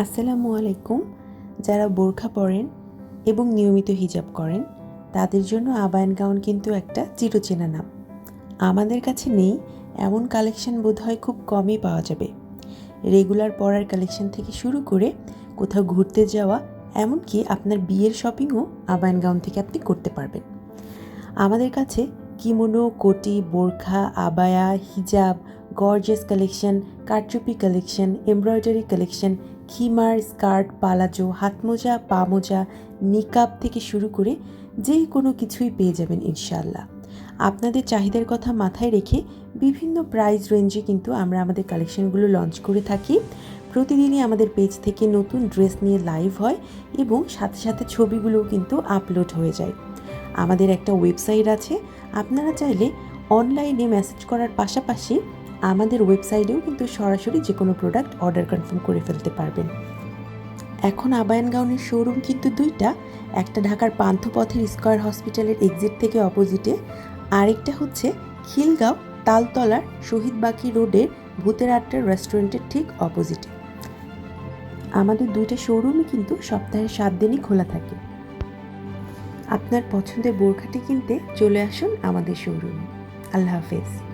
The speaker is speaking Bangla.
আসসালামু আলাইকুম। যারা বোরখা পরেন এবং নিয়মিত হিজাব করেন, তাদের জন্য আবায়ন গাউন কিন্তু একটা চিরচেনা নাম। আমাদের কাছে নেই, এমন কালেকশন বোধহয় খুব কমই পাওয়া যাবে। রেগুলার পরার কালেকশন থেকে শুরু করে কোথাও ঘুরতে যাওয়া, এমনকি আপনার বিয়ের শপিংও আবায়ন গাউন থেকে আপনি করতে পারবেন। আমাদের কাছে কিমোনো, কোটি, বোরখা, আবায়া, হিজাব গর্জেস কালেকশন, কারচুপি কালেকশন, এমব্রয়ডারি কালেকশন খিমার, স্কার্ট, পালাজো, হাতমোজা পা মোজা নিকাব থেকে শুরু করে যে কোনো কিছুই পেয়ে যাবেন ইনশাল্লাহ আপনাদের চাহিদার কথা মাথায় রেখে বিভিন্ন প্রাইস রেঞ্জে কিন্তু আমরা আমাদের কালেকশনগুলো লঞ্চ করে থাকি। প্রতিদিনই আমাদের পেজ থেকে নতুন ড্রেস নিয়ে লাইভ হয় এবং সাথে সাথে ছবিগুলোও কিন্তু আপলোড হয়ে যায়। আমাদের একটা ওয়েবসাইট আছে, আপনারা চাইলে অনলাইনে মেসেজ করার পাশাপাশি আমাদের ওয়েবসাইটেও কিন্তু সরাসরি যে কোনো প্রোডাক্ট অর্ডার কনফার্ম করে ফেলতে পারবেন। এখন আবায়ন গাউনের শোরুম কিন্তু দুইটা, একটা ঢাকার পান্থপথের স্কয়ার হসপিটালের এক্সিট থেকে অপোজিটে আরেকটা হচ্ছে খিলগাঁও তালতলার শহীদ বাকি রোডের ভূতের আড্ডার রেস্টুরেন্টের ঠিক অপোজিটে আমাদের দুইটা শোরুমই কিন্তু সপ্তাহের সাত দিনই খোলা থাকে। আপনার পছন্দের বোরখাটি কিনতে চলে আসুন আমাদের শোরুমে আল্লাহ হাফেজ।